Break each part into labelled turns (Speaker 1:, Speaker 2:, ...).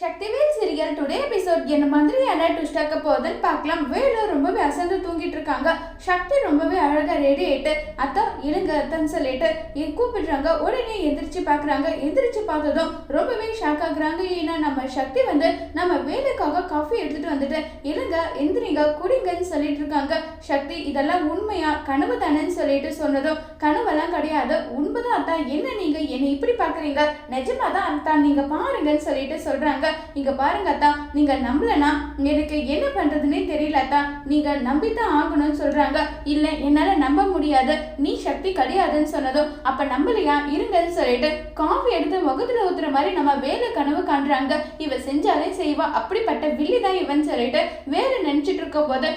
Speaker 1: Sakthivel serial today episode என்ன மாதிரியான twist ஆக்க போகுதுன்னு பார்க்கலாம். வேலு ரொம்பவே அசந்து தூங்கிட்டு இருக்காங்க. சக்தி ரொம்பவே அழகா ரெடி ஆயிட்டு அத்தா இழுங்க அத்தான்னு சொல்லிட்டு கூப்பிடுறாங்க. உடனே எந்திரிச்சு பார்க்குறாங்க. எந்திரிச்சு பார்த்ததும் ரொம்பவே ஷாக் ஆகுறாங்க. ஏன்னா நம்ம சக்தி வந்து நம்ம வேலுக்காக காஃபி எடுத்துட்டு வந்துட்டு இழுங்க எந்திரிங்க குடிங்கன்னு சொல்லிட்டு இருக்காங்க. சக்தி இதெல்லாம் உண்மையா? கனவு தானேன்னு சொல்லிட்டு சொன்னதும் கனவெல்லாம் கிடையாது. உண்மைதான் அத்தா. என்ன நீங்க என்னை இப்படி பாக்குறீங்க நிஜமா தான் அத்தா நீங்க பாருங்கன்னு சொல்லிட்டு சொல்றாங்க. இங்கே பாருங்க அத்தா நீங்க நம்பலனா எனக்கு என்ன பண்றதுன்னே தெரியல அத்தா. நீங்க நம்பித்தான் ஆகணும்னு சொல்றாங்க. இல்ல என்னால நம்ப முடியாது. நீ சக்தி கிடையாதுன்னு சொன்னதும் அப்ப நம்பலையா? இருங்கன்னு சொல்லிட்டு காஃபி எடுத்து முகத்துல ஊத்துற மாதிரி நம்ம வேலை கனவு காண்றாங்க. இவ செஞ்சாலே செய்வா. அப்படிப்பட்ட வில்லி தான் இவன் சொல்லிட்டு வேலை நினைச்சிட்டு இருக்கும் போது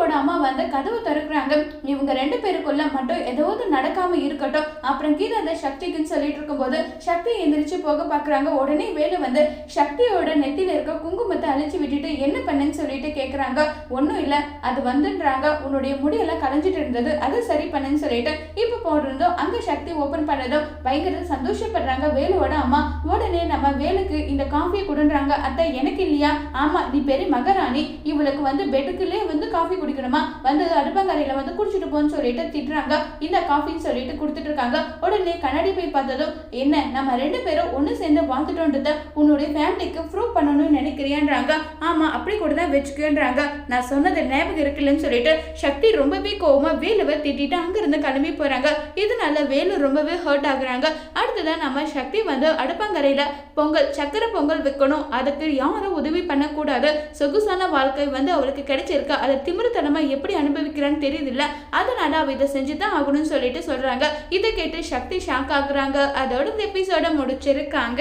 Speaker 1: வேலுவோட அம்மா வந்து கதவு திறக்கிறாங்க. இவங்க ரெண்டு பேருக்குள்ள மட்டும் ஏதாவது நடக்காம இருக்கட்டும். அப்புறம் கீதா அந்த சக்திக்குன்னு சொல்லிட்டு இருக்கும்போது சக்தி எந்திரிச்சு போக பாக்குறாங்க. உடனே வேலு வந்து சக்தியோட நெத்தியில இருக்க குங்குமத்தை அழிச்சு விட்டுட்டு என்ன பண்ணுன்னு சொல்லிட்டு கேக்குறாங்க. ஒண்ணும் இல்ல அது வந்துன்றாங்க. உன்னுடைய முடியெல்லாம் கலைஞ்சிட்டு இருந்தது அது சரி பண்ணுன்னு சொல்லிட்டு இப்ப போட்டிருந்தோம். அங்க சக்தி ஓபன் பண்ணதும் பயங்கர சந்தோஷப்படுறாங்க வேலுவோட அம்மா. உடனே நம்ம வேலுக்கு இந்த காஃபி கொடுன்றாங்க. அத்தை எனக்கு இல்லையா? ஆமா நீ பெரிய மகாராணி. இவளுக்கு வந்து பெட்டுக்குள்ளே வந்து காஃபி குடிக்கணுமா? வந்து அடுப்பங்கரையில வந்து குடிச்சிட்டு போன்னு சொல்லிட்டு திட்டுறாங்க. இந்த காஃபின்னு சொல்லிட்டு கொடுத்துட்டு இருக்காங்க உடனே கண்ணாடி போய் பார்த்ததும் என்ன நம்ம ரெண்டு பேரும் ஒண்ணு சேர்ந்து வாழ்ந்துட்டோன்றத உன்னுடைய ஃபேமிலிக்கு ப்ரூவ் பண்ணணும்னு நினைக்கிறியான்றாங்க. ஆமா அப்படி கூட தான் வச்சுக்கன்றாங்க. நான் சொன்னது ஞாபகம் இருக்குல்லன்னு சொல்லிட்டு சக்தி ரொம்பவே கோவமா வேலுவை திட்டிட்டு அங்கிருந்து கிளம்பி போறாங்க. இதனால வேலு ரொம்பவே ஹர்ட் ஆகுறாங்க. அடுத்ததான் நம்ம சக்தி வந்து அடுப்பங்கரையில பொங்கல் சக்கரை பொங்கல் வைக்கணும். அதுக்கு யாரும் உதவி பண்ணக்கூடாது. சொகுசான வாழ்க்கை வந்து அவளுக்கு கிடைச்சிருக்கு. அதை திமிருத்தனமா எப்படி அனுபவிக்கிறான்னு தெரியுதுல்ல? அதனால அவ இதை செஞ்சு தான் ஆகணும்னு சொல்லிட்டு சொல்றாங்க. இதை கேட்டு சக்தி ஷாக் ஆகுறாங்க. அதோட இந்த எபிசோட முடிச்சிருக்காங்க.